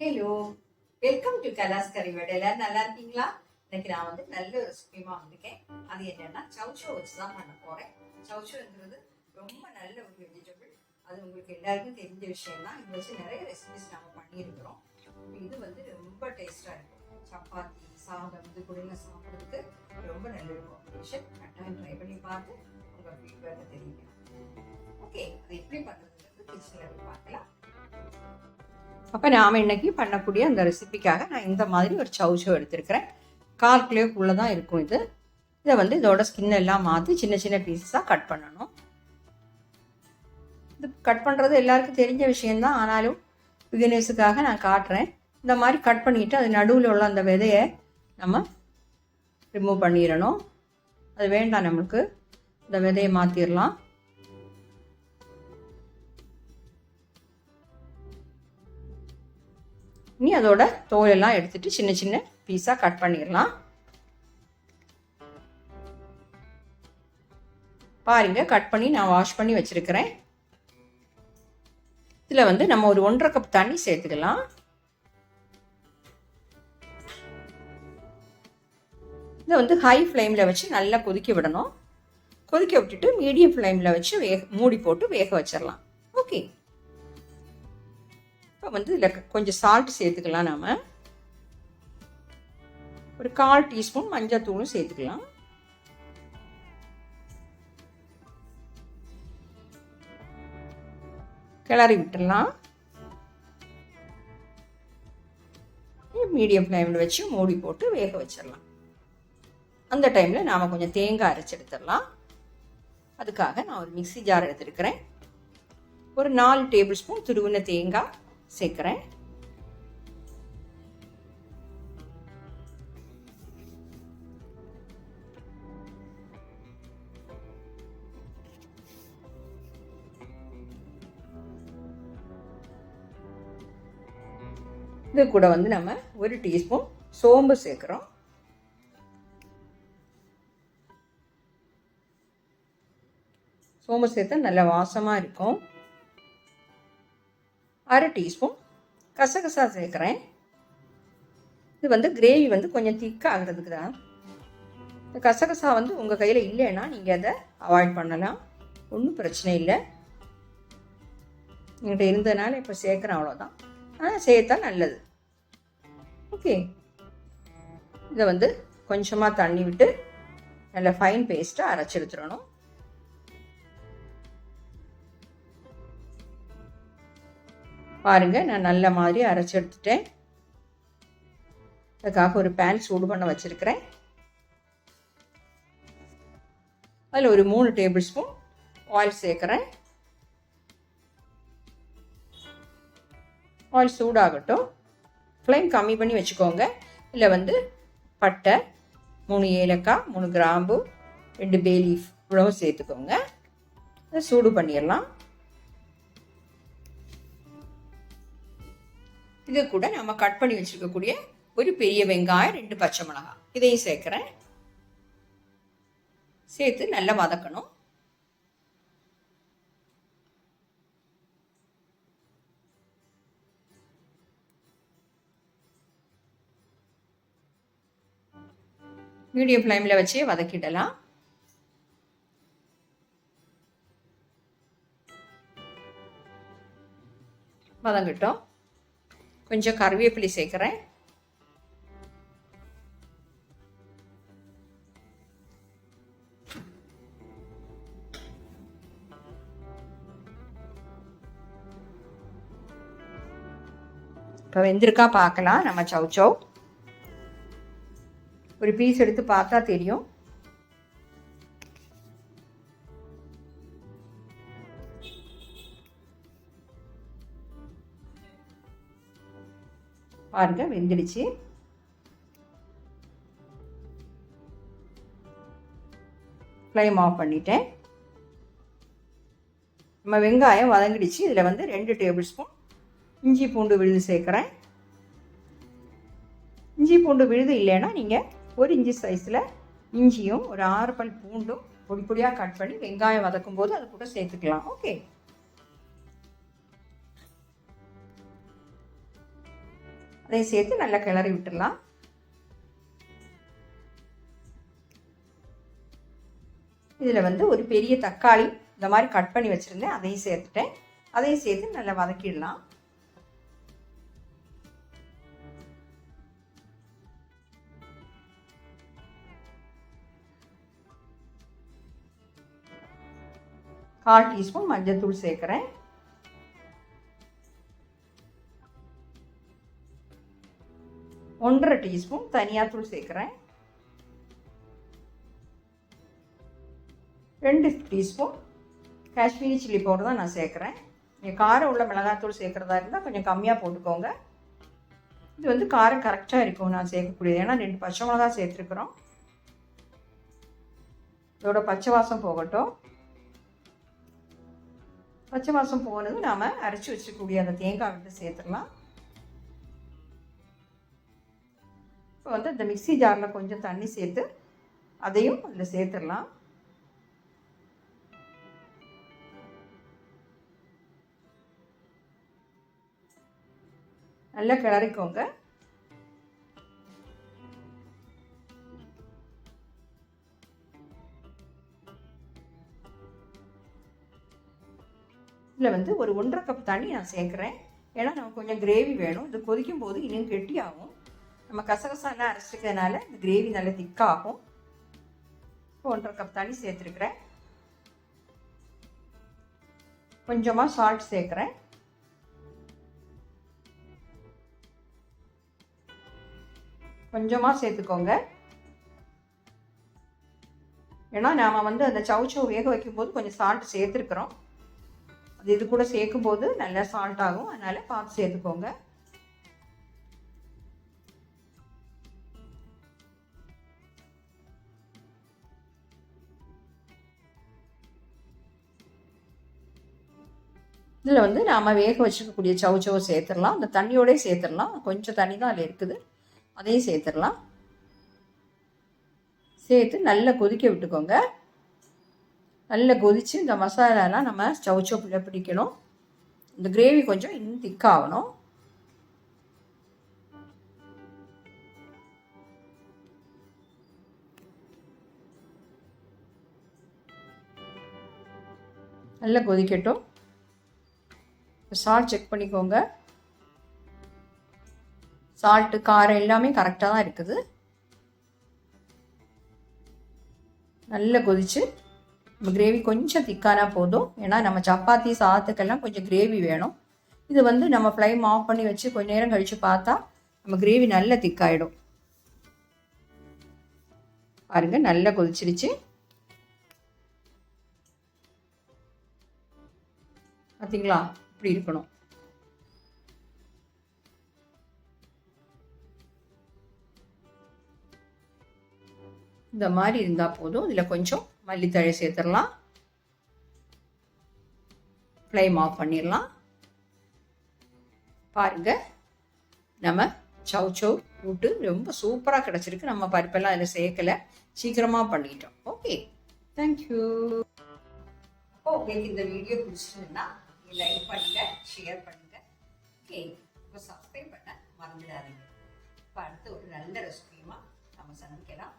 Hello welcome to கலாஸ் கறி வடை எல்லாரும் நல்லா இருக்கீங்களா? இன்னைக்கு நான் வந்து நல்ல ஒரு ரெசிபிமா வந்திருக்கேன். அது என்னன்னா சவுச்சோ வச்சு தான் பண்ண போறேன். சவுச்சோங்கிறது ரொம்ப நல்ல ஒரு வெஜிடபிள் அது உங்களுக்கு எல்லாருக்கும் தெரிஞ்ச விஷயம் தான் இது வச்சு நிறைய ரெசிபிஸ் நம்ம பண்ணியிருக்கிறோம். இது வந்து ரொம்ப டேஸ்டா இருக்கும் சப்பாத்தி சாதம் இது கூட சாப்பிட்றதுக்கு ரொம்ப நல்ல ஒரு காம்பினேஷன் கட்டாயம் ட்ரை பண்ணி பார்த்து உங்க ஃபீட்பேக்கை தெரியுங்க ஓகே அது எப்படி பண்ணுறதுங்கிறது கிச்சனில் போய் பார்க்கலாம். அப்போ நாம் இன்னைக்கு பண்ணக்கூடிய அந்த ரெசிபிக்காக நான் இந்த மாதிரி ஒரு சவுச்சோ எடுத்திருக்கிறேன். கால் கிலோக்குள்ளே தான் இருக்கும் இது. இதை வந்து இதோட ஸ்கின் எல்லாம் மாற்றி சின்ன சின்ன பீஸஸாக கட் பண்ணணும். இது கட் பண்ணுறது எல்லாருக்கும் தெரிஞ்ச விஷயந்தான் ஆனாலும் பிகினர்ஸுக்காக நான் காட்டுறேன். இந்த மாதிரி கட் பண்ணிவிட்டு அது நடுவில் உள்ள அந்த விதையை நம்ம ரிமூவ் பண்ணிடணும். அது வேண்டாம் நம்மளுக்கு. இந்த விதையை மாற்றிடலாம் இனி அதோட தோலெல்லாம் எடுத்துட்டு சின்ன சின்ன பீஸாக கட் பண்ணிடலாம். பாருங்க கட் பண்ணி நான் வாஷ் பண்ணி வச்சிருக்கிறேன். இதில் வந்து நம்ம ஒரு ஒன்றரை கப் தண்ணி சேர்த்துக்கலாம். இதை வந்து ஹை ஃப்ளேமில் வச்சு நல்லா கொதிக்க விடணும். கொதிக்க விட்டுட்டு மீடியம் ஃப்ளேமில் வச்சு வேக மூடி போட்டு வேக வச்சிடலாம். ஓகே இப்போ வந்து இதில் கொஞ்சம் சால்ட் சேர்த்துக்கலாம் நாம். ஒரு கால் டீஸ்பூன் மஞ்சள் தூளும் சேர்த்துக்கலாம். கிளறி விட்டுடலாம். மீடியம் ஃப்ளேமில் வச்சு மூடி போட்டு வேக வச்சிடலாம். அந்த டைமில் நாம் கொஞ்சம் தேங்காய் அரைச்சி எடுத்துடலாம். அதுக்காக நான் ஒரு மிக்சி ஜார் எடுத்துருக்கிறேன். ஒரு நாலு டேபிள் ஸ்பூன் துருவின தேங்காய். சேர்க்குறேன். இது கூட வந்து நம்ம ஒரு டீஸ்பூன் சோம்பு சேர்க்குறோம். சோம்பு சேர்த்தா நல்ல வாசமாக இருக்கும். அரை டீஸ்பூன் கசகசா சேர்க்குறேன். இது வந்து கிரேவி வந்து கொஞ்சம் திக்காக ஆகிறதுக்கு தான். இந்த கசகசா வந்து உங்கள் கையில் இல்லைன்னா நீங்கள் அதை அவாய்ட் பண்ணலாம். ஒன்றும் பிரச்சனை இல்லை. என்கிட்ட இருந்ததுனால இப்போ சேர்க்குறேன் அவ்வளோதான் ஆனால் சேர்த்தா நல்லது. ஓகே இதை வந்து கொஞ்சமாக தண்ணி விட்டு நல்ல ஃபைன் பேஸ்ட்டாக அரைச்சி எடுத்துடணும். பாருங்கள் நான் நல்ல மாதிரி அரைச்சி எடுத்துட்டேன். அதுக்காக ஒரு பேன் சூடு பண்ண வச்சுருக்கிறேன். அதில் ஒரு மூணு டேபிள் ஸ்பூன் ஆயில் சேர்க்குறேன். ஆயில் சூடாகட்டும். ஃப்ளேம் கம்மி பண்ணி வச்சுக்கோங்க. இல்லை வந்து பட்டை மூணு ஏலக்காய் மூணு கிராம்பு ரெண்டு பே லீஃப் இவ்வளவும் சேர்த்துக்கோங்க. சூடு பண்ணிடலாம். இது கூட நம்ம கட் பண்ணி வச்சுருக்கக்கூடிய ஒரு பெரிய வெங்காயம் ரெண்டு பச்சை மிளகாய் இதையும் சேர்க்குறேன். சேர்த்து நல்லா வதக்கணும். மீடியம் ஃப்ளேமில் வச்சே வதக்கிடலாம். வதங்கிட்டோம். கொஞ்சம் கருவேப்பிலை சேர்க்குறேன். இப்போ வெந்திருக்கா பார்க்கலாம். நம்ம சவுச்சோ ஒரு பீஸ் எடுத்து பார்த்தா தெரியும். பாருங்க வெந்துடுச்சு. ஃப்ளேம் ஆஃப் பண்ணிட்டேன். நம்ம வெங்காயம் வதங்கிடுச்சு. இதில் வந்து ரெண்டு டேபிள் ஸ்பூன் இஞ்சி பூண்டு விழுது சேர்க்குறேன். இஞ்சி பூண்டு விழுது இல்லைன்னா நீங்கள் ஒரு இஞ்சி சைஸில் இஞ்சியும் ஒரு ஆறு பல் பூண்டும் பொடி பொடியாக கட் பண்ணி வெங்காயம் வதக்கும் போது அது கூட சேர்த்துக்கலாம். ஓகே அதையும் சேர்த்து நல்லா கிளறி விட்டுடலாம். இதில் வந்து ஒரு பெரிய தக்காளி இந்த மாதிரி கட் பண்ணி வச்சுருந்தேன். அதையும் சேர்த்துட்டேன். அதையும் சேர்த்து நல்லா வதக்கிடலாம். கால் டீஸ்பூன் மஞ்சள்தூள் சேர்க்குறேன். டீஸ்பூன் தனியாத்தூள் சேர்க்குறேன். ரெண்டு டீஸ்பூன் காஷ்மீரி சில்லி பவுடர் தான் நான் சேர்க்குறேன். நீங்கள் காரம் உள்ள மிளகாத்தூள் சேர்க்குறதா இருந்தால் கொஞ்சம் கம்மியாக போட்டுக்கோங்க. இது வந்து காரம் கரெக்டாக இருக்கும் நான் சேர்க்கக்கூடியது. ஏன்னா ரெண்டு பச்சை மிளகா சேர்த்துருக்குறோம். இதோட பச்சை வாசம் போகட்டும். பச்சை வாசம் போனது நாம் அரைச்சி வச்சுக்கூடிய அந்த தேங்காய் விட்டு சேர்த்துடலாம். இப்போ வந்து இந்த மிக்சி ஜாரில் கொஞ்சம் தண்ணி சேர்த்து அதையும் அதில் சேர்த்துடலாம். நல்லா கிளறிக்கோங்க. இதில் வந்து ஒரு ஒன்றரை கப் தண்ணி நான் சேர்க்குறேன். ஏன்னா நமக்கு கொஞ்சம் கிரேவி வேணும். இது கொதிக்கும் போது இன்னும் கெட்டியாகும். நம்ம கசகசாலாம் அரைச்சிக்கிறதுனால இந்த கிரேவி நல்லா திக்காகும் இப்போ ஒன்றரை கப் தண்ணி சேர்த்துருக்குறேன். கொஞ்சமாக சால்ட் சேர்க்குறேன். கொஞ்சமாக சேர்த்துக்கோங்க. ஏன்னா நாம் வந்து அந்த சவுச்சவு வேக வைக்கும்போது கொஞ்சம் சால்ட் சேர்த்துருக்குறோம். அது இது கூட சேர்க்கும்போது நல்லா சால்ட் ஆகும். அதனால் பார்த்து சேர்த்துக்கோங்க. இதில் வந்து நாம் வேக வச்சுருக்கக்கூடிய சவுச்சவை சேர்த்துடலாம். அந்த தண்ணியோடய சேர்த்துடலாம். கொஞ்சம் தண்ணி தான் அதில் இருக்குது. அதையும் சேர்த்துடலாம். சேர்த்து நல்லா கொதிக்க விட்டுக்கோங்க. நல்லா கொதித்து இந்த மசாலாலாம் நம்ம சவுச்சோப்பில் பிடிக்கணும். இந்த கிரேவி கொஞ்சம் இன்னும் திக்காகணும். நல்லா கொதிக்கட்டும். சால்ட் செக் பண்ணிக்கோங்க. சால்ட்டு காரம் எல்லாமே கரெக்டாக தான் இருக்குது. நல்லா கொதிச்சு நம்ம கிரேவி கொஞ்சம் திக்கானா போதும். ஏன்னா நம்ம சப்பாத்தி சாதத்துக்கெல்லாம் கொஞ்சம் கிரேவி வேணும். இது வந்து நம்ம ஃப்ளைம் ஆஃப் பண்ணி வச்சு கொஞ்ச நேரம் கழித்து பார்த்தா நம்ம கிரேவி நல்ல திக்காயிடும் பாருங்க நல்லா கொதிச்சிருச்சு. பார்த்தீங்களா இப்படி இருக்கணும். இந்த மாதிரி இருந்தால் போதும். இதில் கொஞ்சம் மல்லித்தழை சேர்த்துடலாம். ஃப்ளைம் ஆஃப் பண்ணிடலாம். பாருங்க நம்ம சவ் சவ் கூட்டு ரொம்ப சூப்பராக கிடச்சிருக்கு. நம்ம பருப்பெல்லாம் அதில் சேர்க்கலை. சீக்கிரமாக பண்ணிட்டோம். ஓகே தேங்க்யூ ஓகே இந்த வீடியோ பிடிச்சிருந்தா லைக் பண்ணுங்க ஷேர் பண்ணுங்க ஓகே இப்போ சப்ஸ்கிரைப் பண்ண மறந்துடாதீங்க. இப்போ அடுத்து ஒரு நல்ல ரெசிபியுமா நம்ம சந்திக்கலாம்